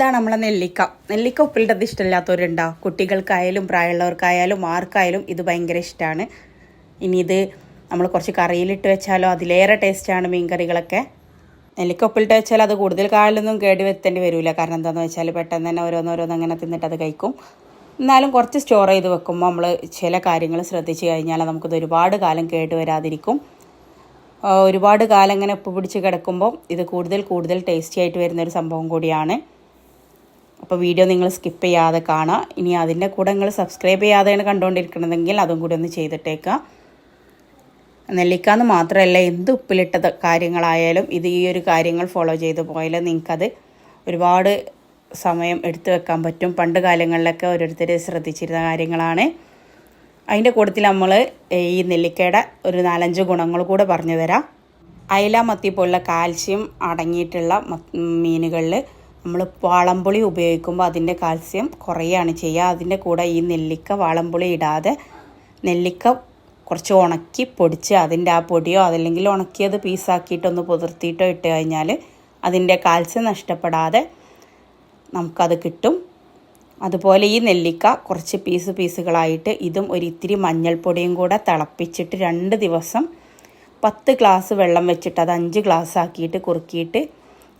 ഇതാണ് നമ്മളെ നെല്ലിക്ക. നെല്ലിക്ക ഉപ്പിലിട്ടത് ഇഷ്ടമില്ലാത്തവരുണ്ടോ? കുട്ടികൾക്കായാലും പ്രായമുള്ളവർക്കായാലും ആർക്കായാലും ഇത് ഭയങ്കര ഇഷ്ടമാണ് ഇനി ഇത് നമ്മൾ കുറച്ച് കറിയിലിട്ട് വെച്ചാലോ അതിലേറെ ടേസ്റ്റാണ് മീൻ കറികളൊക്കെ നെല്ലിക്ക ഉപ്പിലിട്ട് വെച്ചാൽ അത് കൂടുതൽ കാലൊന്നും കേടി വെത്തേണ്ടി വരില്ല കാരണം എന്താണെന്ന് വെച്ചാൽ പെട്ടെന്ന് തന്നെ ഓരോന്നോരോന്ന് അങ്ങനെ തിന്നിട്ട് അത് കഴിക്കും. എന്നാലും കുറച്ച് സ്റ്റോർ ചെയ്ത് വെക്കുമ്പോൾ നമ്മൾ ചില കാര്യങ്ങൾ ശ്രദ്ധിച്ചു കഴിഞ്ഞാൽ നമുക്കിത് ഒരുപാട് കാലം കേട് വരാതിരിക്കും. ഒരുപാട് കാലം ഇങ്ങനെ ഉപ്പ് പിടിച്ച് കിടക്കുമ്പോൾ ഇത് കൂടുതൽ കൂടുതൽ ടേസ്റ്റി ആയിട്ട് വരുന്ന ഒരു സംഭവം കൂടിയാണ്. അപ്പോൾ വീഡിയോ നിങ്ങൾ സ്കിപ്പ് ചെയ്യാതെ കാണുക ഇനി അതിന്റെ കൂടെ നിങ്ങൾ സബ്സ്ക്രൈബ് ചെയ്യാതെയാണ് കണ്ടുകൊണ്ടിരിക്കുന്നതെങ്കിൽ അതും കൂടി ഒന്ന് ചെയ്തിട്ടേക്കുക നെല്ലിക്കാന്ന് മാത്രമല്ല എന്ത് ഉപ്പിലിട്ട കാര്യങ്ങളായാലും ഇത് ഈ ഒരു കാര്യങ്ങൾ ഫോളോ ചെയ്ത് പോയാൽ നിങ്ങൾക്കത് ഒരുപാട് സമയം എടുത്തു വെക്കാൻ പറ്റും. പണ്ട് കാലങ്ങളിലൊക്കെ ഓരോരുത്തർ ശ്രദ്ധിച്ചിരുന്ന കാര്യങ്ങളാണ്. അതിന്റെ കൂട്ടത്തിൽ നമ്മൾ ഈ നെല്ലിക്കയുടെ ഒരു നാലഞ്ച് ഗുണങ്ങൾ കൂടെ പറഞ്ഞു തരാം അയല മത്തി പോലുള്ള കാൽസ്യം അടങ്ങിയിട്ടുള്ള മീനുകളിൽ നമ്മൾ വാളംപുളി ഉപയോഗിക്കുമ്പോൾ അതിന്റെ കാൽസ്യം കുറയുകയാണ് ചെയ്യുക അതിന്റെ കൂടെ ഈ നെല്ലിക്ക വാളംപുളി ഇടാതെ നെല്ലിക്ക കുറച്ച് ഉണക്കി പൊടിച്ച് അതിന്റെ ആ പൊടിയോ അതല്ലെങ്കിൽ ഉണക്കിയത് പീസാക്കിയിട്ടൊന്ന് പുതിർത്തിയിട്ടോ ഇട്ട് കഴിഞ്ഞാൽ അതിന്റെ കാൽസ്യം നഷ്ടപ്പെടാതെ നമുക്കത് കിട്ടും. അതുപോലെ ഈ നെല്ലിക്ക കുറച്ച് പീസ് പീസുകളായിട്ട് ഇതും ഒരു ഇത്തിരി മഞ്ഞൾപ്പൊടിയും കൂടെ തിളപ്പിച്ചിട്ട് രണ്ട് ദിവസം പത്ത് ഗ്ലാസ് വെള്ളം വെച്ചിട്ട് അത് അഞ്ച് ഗ്ലാസ് ആക്കിയിട്ട് കുറുക്കിയിട്ട്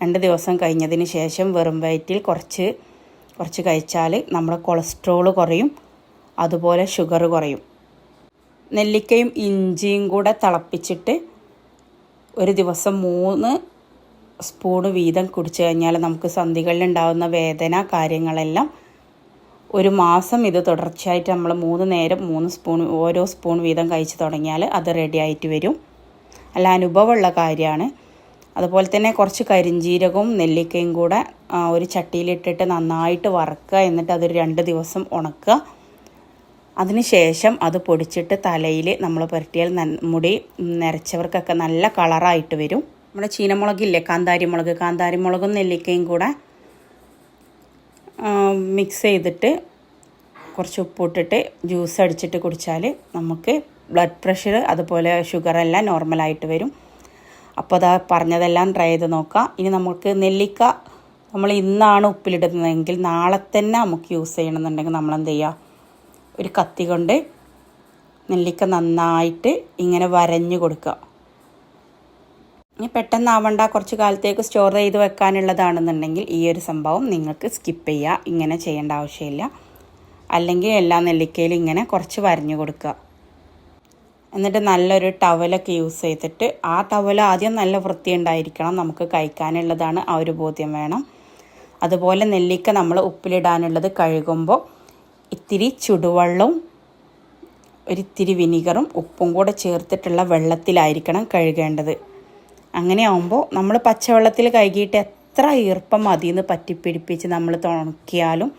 രണ്ട് ദിവസം കഴിഞ്ഞതിന് ശേഷം വെറും വയറ്റിൽ കുറച്ച് കുറച്ച് കഴിച്ചാൽ നമ്മുടെ കൊളസ്ട്രോൾ കുറയും അതുപോലെ ഷുഗർ കുറയും. നെല്ലിക്കയും ഇഞ്ചിയും കൂടെ തിളപ്പിച്ചിട്ട് ഒരു ദിവസം മൂന്ന് സ്പൂണ് വീതം കുടിച്ചു കഴിഞ്ഞാൽ നമുക്ക് സന്ധികളിലുണ്ടാകുന്ന വേദന കാര്യങ്ങളെല്ലാം ഒരു മാസം ഇത് തുടർച്ചയായിട്ട് നമ്മൾ മൂന്ന് നേരം മൂന്ന് സ്പൂൺ ഓരോ സ്പൂൺ വീതം കഴിച്ചു തുടങ്ങിയാൽ അത് റെഡി ആയിട്ട് വരും. അല്ല അനുഭവമുള്ള കാര്യമാണ്. അതുപോലെ തന്നെ കുറച്ച് കരിഞ്ചീരകവും നെല്ലിക്കയും കൂടെ ഒരു ചട്ടിയിലിട്ടിട്ട് നന്നായിട്ട് വറക്കുക. എന്നിട്ട് അതൊരു രണ്ട് ദിവസം ഉണക്കുക. അതിനുശേഷം അത് പൊടിച്ചിട്ട് തലയിൽ നമ്മൾ പുരട്ടിയാൽ മുടി നരച്ചവർക്കൊക്കെ നല്ല കളറായിട്ട് വരും. നമ്മുടെ ചീനമുളകില്ലേ കാന്താരിമുളക്. മുളക് കാന്താരി മുളകും നെല്ലിക്കയും കൂടെ മിക്സ് ചെയ്തിട്ട് കുറച്ച് ഉപ്പിട്ടിട്ട് ജ്യൂസ് അടിച്ചിട്ട് കുടിച്ചാൽ നമുക്ക് ബ്ലഡ് പ്രഷർ അതുപോലെ ഷുഗറെല്ലാം നോർമലായിട്ട് വരും. അപ്പോൾ അതാ പറഞ്ഞതെല്ലാം ട്രൈ ചെയ്ത് നോക്കാം. ഇനി നമുക്ക് നെല്ലിക്ക നമ്മൾ ഇന്നാണ് ഉപ്പിലിടുന്നതെങ്കിൽ നാളെ തന്നെ നമുക്ക് യൂസ് ചെയ്യണമെന്നുണ്ടെങ്കിൽ നമ്മൾ എന്ത് ചെയ്യുക ഒരു കത്തി കൊണ്ട് നെല്ലിക്ക നന്നായിട്ട് ഇങ്ങനെ വരഞ്ഞു കൊടുക്കുക. ഇനി പെട്ടെന്നാവണ്ട കുറച്ച് കാലത്തേക്ക് സ്റ്റോർ ചെയ്ത് വെക്കാനുള്ളതാണെന്നുണ്ടെങ്കിൽ ഈ ഒരു സംഭവം നിങ്ങൾക്ക് സ്കിപ്പ് ചെയ്യുക ഇങ്ങനെ ചെയ്യേണ്ട ആവശ്യമില്ല. അല്ലെങ്കിൽ എല്ലാ നെല്ലിക്കയിലും ഇങ്ങനെ കുറച്ച് വരഞ്ഞു കൊടുക്കുക. എന്നിട്ട് നല്ലൊരു ടവലൊക്കെ യൂസ് ചെയ്തിട്ട് ആ ടവൽ ആദ്യം നല്ല വൃത്തിയുണ്ടായിരിക്കണം. നമുക്ക് കഴിക്കാനുള്ളതാണ് ആ ഒരു ബോധ്യം വേണം. അതുപോലെ നെല്ലിക്ക നമ്മൾ ഉപ്പിലിടാനുള്ളത് കഴുകുമ്പോൾ ഇത്തിരി ചുടുവെള്ളവും ഒരിത്തിരി വിനീഗറും ഉപ്പും കൂടെ ചേർത്തിട്ടുള്ള വെള്ളത്തിലായിരിക്കണം കഴുകേണ്ടത്. അങ്ങനെ ആകുമ്പോൾ നമ്മൾ പച്ചവെള്ളത്തിൽ കഴുകിയിട്ട് എത്ര ഈർപ്പം മതിയെന്ന് പറ്റിപ്പിടിപ്പിച്ച് നമ്മൾ തുണക്കിയാലും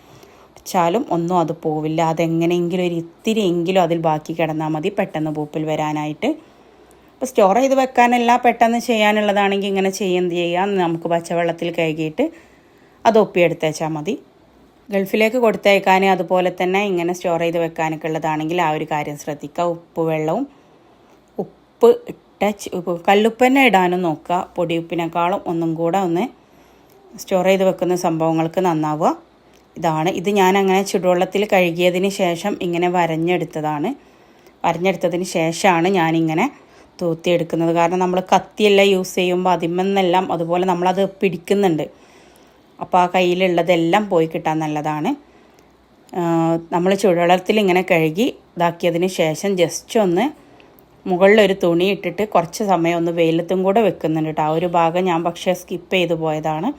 വെച്ചാലും ഒന്നും അത് പോവില്ല. അതെങ്ങനെയെങ്കിലും ഒരു ഇത്തിരി എങ്കിലും അതിൽ ബാക്കി കിടന്നാൽ മതി പെട്ടെന്ന് പൂപ്പിൽ വരാനായിട്ട്. അപ്പോൾ സ്റ്റോർ ചെയ്ത് വെക്കാനല്ല പെട്ടെന്ന് ചെയ്യാനുള്ളതാണെങ്കിൽ ഇങ്ങനെ ചെയ്യാൻ ചെയ്യാം നമുക്ക് പച്ചവെള്ളത്തിൽ കഴുകിയിട്ട് അത് ഒപ്പിയെടുത്തേച്ചാൽ മതി. ഗൾഫിലേക്ക് കൊടുത്തയക്കാൻ അതുപോലെ തന്നെ ഇങ്ങനെ സ്റ്റോർ ചെയ്ത് വെക്കാനൊക്കെ ഉള്ളതാണെങ്കിൽ ആ ഒരു കാര്യം ശ്രദ്ധിക്കുക. ഉപ്പ് വെള്ളവും ഉപ്പ് ഇട്ട കല്ലുപ്പന്നെ ഇടാനും നോക്കുക. പൊടിയുപ്പിനേക്കാളും ഒന്നും കൂടെ ഒന്ന് സ്റ്റോർ ചെയ്ത് വെക്കുന്ന സംഭവങ്ങൾക്ക് നന്നാവുക. ഇതാണ്. ഇത് ഞാൻ അങ്ങനെ ചുടുവെള്ളത്തിൽ കഴുകിയതിന് ശേഷം ഇങ്ങനെ വരഞ്ഞെടുത്തതാണ്. വരഞ്ഞെടുത്തതിന് ശേഷമാണ് ഞാനിങ്ങനെ തൂത്തിയെടുക്കുന്നത്. കാരണം നമ്മൾ കത്തിയെല്ലാം യൂസ് ചെയ്യുമ്പോൾ അതിമെന്നെല്ലാം അതുപോലെ നമ്മളത് പിടിക്കുന്നുണ്ട്. അപ്പോൾ ആ കയ്യിലുള്ളതെല്ലാം പോയി കിട്ടാൻ നല്ലതാണ്. നമ്മൾ ചുടുവെള്ളത്തിൽ ഇങ്ങനെ കഴുകി ഇതാക്കിയതിന് ശേഷം ജസ്റ്റ് ഒന്ന് മുകളിലൊരു തുണി ഇട്ടിട്ട് കുറച്ച് സമയം ഒന്ന് വെയിലത്തും കൂടെ വെക്കുന്നുണ്ട് കേട്ടോ. ആ ഒരു ഭാഗം ഞാൻ പക്ഷേ സ്കിപ്പ് ചെയ്തു പോയതാണ്.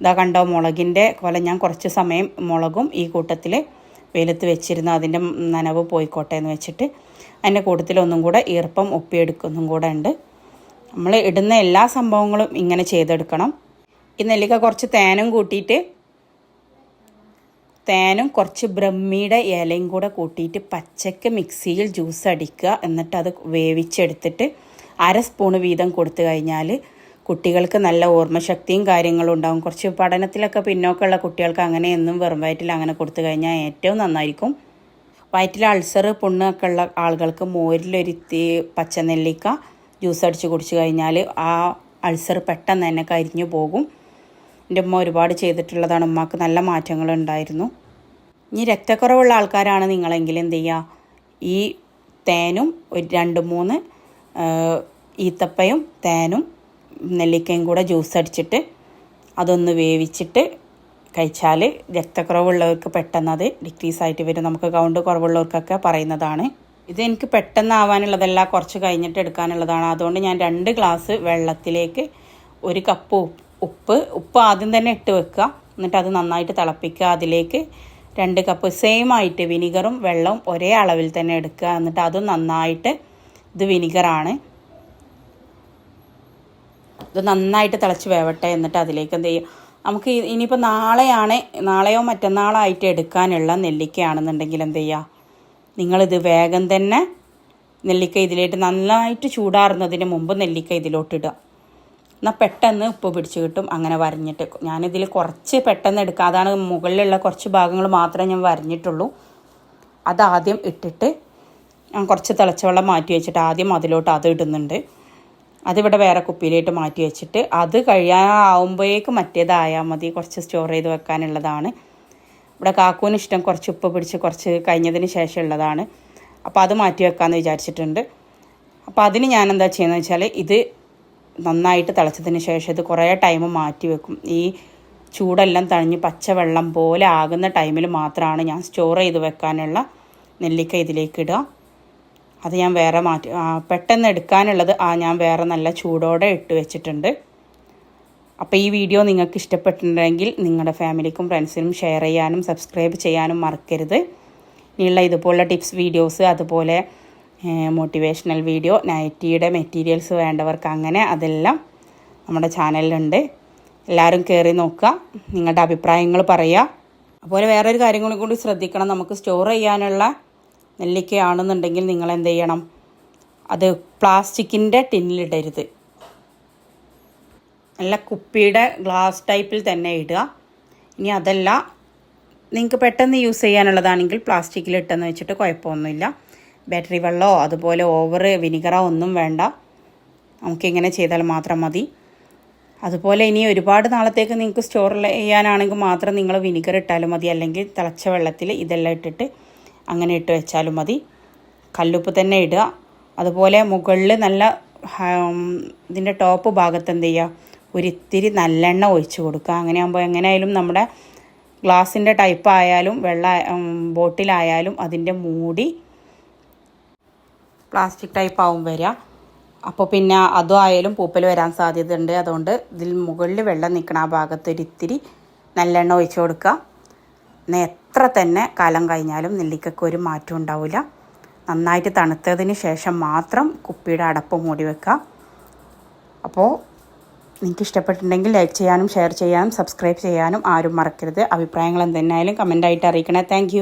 ഇതാ കണ്ടോ മുളകിന്റെ കൊല. ഞാൻ കുറച്ച് സമയം മുളകും ഈ കൂട്ടത്തിൽ വെയിലത്ത് വെച്ചിരുന്നു. അതിന്റെ നനവ് പോയിക്കോട്ടെ എന്ന് വെച്ചിട്ട് അതിന്റെ കൂട്ടത്തിൽ ഒന്നും കൂടെ ഈർപ്പം ഒപ്പിയെടുക്കുന്നതും കൂടെ ഉണ്ട്. നമ്മൾ ഇടുന്ന എല്ലാ സംഭവങ്ങളും ഇങ്ങനെ ചെയ്തെടുക്കണം. ഈ നെല്ലിക്ക കുറച്ച് തേനും കൂട്ടിയിട്ട് തേനും കുറച്ച് ബ്രഹ്മിയുടെ ഇലയും കൂടെ കൂട്ടിയിട്ട് പച്ചക്ക് മിക്സിയിൽ ജ്യൂസ് അടിക്കുക. എന്നിട്ട് അത് വേവിച്ചെടുത്തിട്ട് അര സ്പൂണ് വീതം കൊടുത്തു കഴിഞ്ഞാൽ കുട്ടികൾക്ക് നല്ല ഓർമ്മശക്തിയും കാര്യങ്ങളും ഉണ്ടാകും കുറച്ച് പഠനത്തിലൊക്കെ പിന്നോക്കമുള്ള കുട്ടികൾക്ക് അങ്ങനെ എന്നും വെറും വയറ്റിൽ അങ്ങനെ കൊടുത്തു കഴിഞ്ഞാൽ ഏറ്റവും നന്നായിരിക്കും. വയറ്റിൽ അൾസർ പുണ്ണൊക്കെ ഉള്ള ആളുകൾക്ക് മോരിലൊരുത്തി പച്ചനെല്ലിക്ക ജ്യൂസ് അടിച്ച് കുടിച്ചു കഴിഞ്ഞാൽ ആ അൾസർ പെട്ടെന്ന് തന്നെ കരിഞ്ഞു പോകും. എന്റെ ഉമ്മ ഒരുപാട് ചെയ്തിട്ടുള്ളതാണ്. ഉമ്മക്ക് നല്ല മാറ്റങ്ങൾ ഉണ്ടായിരുന്നു. ഇനി രക്തക്കുറവുള്ള ആൾക്കാരാണ് നിങ്ങളെങ്കിൽ എന്ത് ചെയ്യുക? ഈ തേനും ഒരു രണ്ട് മൂന്ന് ഈത്തപ്പയും തേനും നെല്ലിക്കയും കൂടെ ജ്യൂസ് അടിച്ചിട്ട് അതൊന്ന് വേവിച്ചിട്ട് കഴിച്ചാൽ രക്തക്കുറവുള്ളവർക്ക് പെട്ടെന്ന് അത് ഡിക്രീസ് ആയിട്ട് വരും. നമുക്ക് കൗണ്ട് കുറവുള്ളവർക്കൊക്കെ പറയുന്നതാണ്. ഇത് എനിക്ക് പെട്ടെന്ന് ആവാനുള്ളതല്ല കുറച്ച് കഴിഞ്ഞിട്ട് എടുക്കാനുള്ളതാണ്. അതുകൊണ്ട് ഞാൻ രണ്ട് ഗ്ലാസ് വെള്ളത്തിലേക്ക് ഒരു കപ്പ് ഉപ്പ് ഉപ്പ് ആദ്യം തന്നെ ഇട്ട് വെക്കുക. എന്നിട്ട് അത് നന്നായിട്ട് തിളപ്പിക്കുക. അതിലേക്ക് രണ്ട് കപ്പ് സെയിം ആയിട്ട് വിനിഗറും വെള്ളവും ഒരേ അളവിൽ തന്നെ എടുക്കുക. എന്നിട്ട് അതും നന്നായിട്ട് ഇത് വിനിഗറാണ് ഇത് നന്നായിട്ട് തിളച്ച് വേവട്ടെ എന്നിട്ട് അതിലേക്ക് എന്ത് ചെയ്യും? നമുക്ക് ഇനിയിപ്പോൾ നാളെയാണ് നാളെയോ മറ്റന്നാളായിട്ട് എടുക്കാനുള്ള നെല്ലിക്കയാണെന്നുണ്ടെങ്കിൽ എന്ത് ചെയ്യുക നിങ്ങളിത് വേഗം തന്നെ നെല്ലിക്ക ഇതിലേക്ക് നന്നായിട്ട് ചൂടാറുന്നതിന് മുമ്പ് നെല്ലിക്ക ഇതിലോട്ട് ഇടുക. എന്നാൽ പെട്ടെന്ന് ഉപ്പ് പിടിച്ച് കിട്ടും അങ്ങനെ വരഞ്ഞിട്ട്. ഞാനിതിൽ കുറച്ച് പെട്ടെന്ന് എടുക്കുക അതാണ് മുകളിലുള്ള കുറച്ച് ഭാഗങ്ങൾ മാത്രമേ ഞാൻ വരഞ്ഞിട്ടുള്ളൂ. അതാദ്യം ഇട്ടിട്ട് ഞാൻ കുറച്ച് തിളച്ച വെള്ളം മാറ്റി വെച്ചിട്ട് ആദ്യം അതിലോട്ട് അത് ഇടുന്നുണ്ട്. അതിവിടെ വേറെ കുപ്പിയിലേക്ക് മാറ്റി വെച്ചിട്ട് അത് കഴിയാനാവുമ്പോഴേക്ക് മറ്റേതായാൽ മതി. കുറച്ച് സ്റ്റോർ ചെയ്ത് വെക്കാനുള്ളതാണ്. ഇവിടെ കാക്കൂന് ഇഷ്ടം കുറച്ച് ഉപ്പ് പിടിച്ച് കുറച്ച് കഴിഞ്ഞതിന് ശേഷം ഉള്ളതാണ്. അപ്പോൾ അത് മാറ്റി വെക്കാമെന്ന് വിചാരിച്ചിട്ടുണ്ട്. അപ്പോൾ അതിന് ഞാൻ എന്താ ചെയ്യുന്നത് വെച്ചാൽ ഇത് നന്നായിട്ട് തിളച്ചതിന് ശേഷം ഇത് കുറേ ടൈം മാറ്റി വെക്കും. ഈ ചൂടെല്ലാം തണിഞ്ഞ് പച്ചവെള്ളം പോലെ ആകുന്ന ടൈമിൽ മാത്രമാണ് ഞാൻ സ്റ്റോർ ചെയ്ത് വെക്കാനുള്ള നെല്ലിക്ക ഇതിലേക്ക് ഇടുക. അത് ഞാൻ വേറെ മാറ്റി പെട്ടെന്ന് എടുക്കാനുള്ളത് ആ ഞാൻ വേറെ നല്ല ചൂടോടെ ഇട്ട് വെച്ചിട്ടുണ്ട്. അപ്പോൾ ഈ വീഡിയോ നിങ്ങൾക്ക് ഇഷ്ടപ്പെട്ടിട്ടുണ്ടെങ്കിൽ നിങ്ങളുടെ ഫാമിലിക്കും ഫ്രണ്ട്സിനും ഷെയർ ചെയ്യാനും സബ്സ്ക്രൈബ് ചെയ്യാനും മറക്കരുത്. ഇനിയുള്ള ഇതുപോലുള്ള ടിപ്സ് വീഡിയോസ് അതുപോലെ മോട്ടിവേഷണൽ വീഡിയോ നൈറ്റിയുടെ മെറ്റീരിയൽസ് വേണ്ടവർക്ക് അങ്ങനെ അതെല്ലാം നമ്മുടെ ചാനലിലുണ്ട്. എല്ലാവരും കയറി നോക്കുക നിങ്ങളുടെ അഭിപ്രായങ്ങൾ പറയുക. അതുപോലെ വേറൊരു കാര്യം കൂടി കൂടി ശ്രദ്ധിക്കണം. നമുക്ക് സ്റ്റോർ ചെയ്യാനുള്ള നെല്ലിക്കയാണെന്നുണ്ടെങ്കിൽ നിങ്ങൾ എന്ത് ചെയ്യണം അത് പ്ലാസ്റ്റിക്കിന്റെ ടിന്നിലിടരുത്. നല്ല കുപ്പിയുടെ ഗ്ലാസ് ടൈപ്പിൽ തന്നെ ഇടുക. ഇനി അതല്ല നിങ്ങൾക്ക് പെട്ടെന്ന് യൂസ് ചെയ്യാനുള്ളതാണെങ്കിൽ പ്ലാസ്റ്റിക്കിൽ ഇട്ടെന്ന് വെച്ചിട്ട് കുഴപ്പമൊന്നുമില്ല. ബാറ്ററി വെള്ളമോ അതുപോലെ ഓവർ വിനിഗറോ ഒന്നും വേണ്ട. നമുക്കിങ്ങനെ ചെയ്താൽ മാത്രം മതി. അതുപോലെ ഇനി ഒരുപാട് നാളത്തേക്ക് നിങ്ങൾക്ക് സ്റ്റോർ ചെയ്യാനാണെങ്കിൽ മാത്രം നിങ്ങൾ വിനിഗർ ഇട്ടാലും മതി. അല്ലെങ്കിൽ തിളച്ച വെള്ളത്തിൽ ഇതെല്ലാം ഇട്ടിട്ട് അങ്ങനെ ഇട്ട് വെച്ചാലും മതി. കല്ലുപ്പ് തന്നെ ഇടുക. അതുപോലെ മുകളിൽ നല്ല ഇതിന്റെ ടോപ്പ് ഭാഗത്ത് എന്ത് ചെയ്യുക? ഒരിത്തിരി നല്ലെണ്ണ ഒഴിച്ച് കൊടുക്കുക. അങ്ങനെ ആകുമ്പോൾ എങ്ങനെയായാലും നമ്മുടെ ഗ്ലാസിന്റെ ടൈപ്പ് ആയാലും വെള്ള ബോട്ടിലായാലും അതിന്റെ മൂടി പ്ലാസ്റ്റിക് ടൈപ്പ് ആവും വരിക. അപ്പോൾ പിന്നെ അതും ആയാലും പൂപ്പൽ വരാൻ സാധ്യതയുണ്ട്. അതുകൊണ്ട് ഇതിൽ മുകളിൽ വെള്ളം നിൽക്കണ ആ ഭാഗത്ത് ഒരിത്തിരി നല്ലെണ്ണ ഒഴിച്ച് കൊടുക്കുക. എത്ര തന്നെ കാലം കഴിഞ്ഞാലും നെല്ലിക്കയ്ക്ക് ഒരു മാറ്റം ഉണ്ടാവില്ല. നന്നായിട്ട് തണുത്തതിന് ശേഷം മാത്രം കുപ്പിയുടെ അടപ്പ് മൂടി വെക്കുക. അപ്പോൾ നിങ്ങൾക്ക് ഇഷ്ടപ്പെട്ടിട്ടുണ്ടെങ്കിൽ ലൈക്ക് ചെയ്യാനും ഷെയർ ചെയ്യാനും സബ്സ്ക്രൈബ് ചെയ്യാനും ആരും മറക്കരുത്. അഭിപ്രായങ്ങൾ എന്തെന്നായാലും കമന്റായിട്ട് അറിയിക്കണേ. താങ്ക്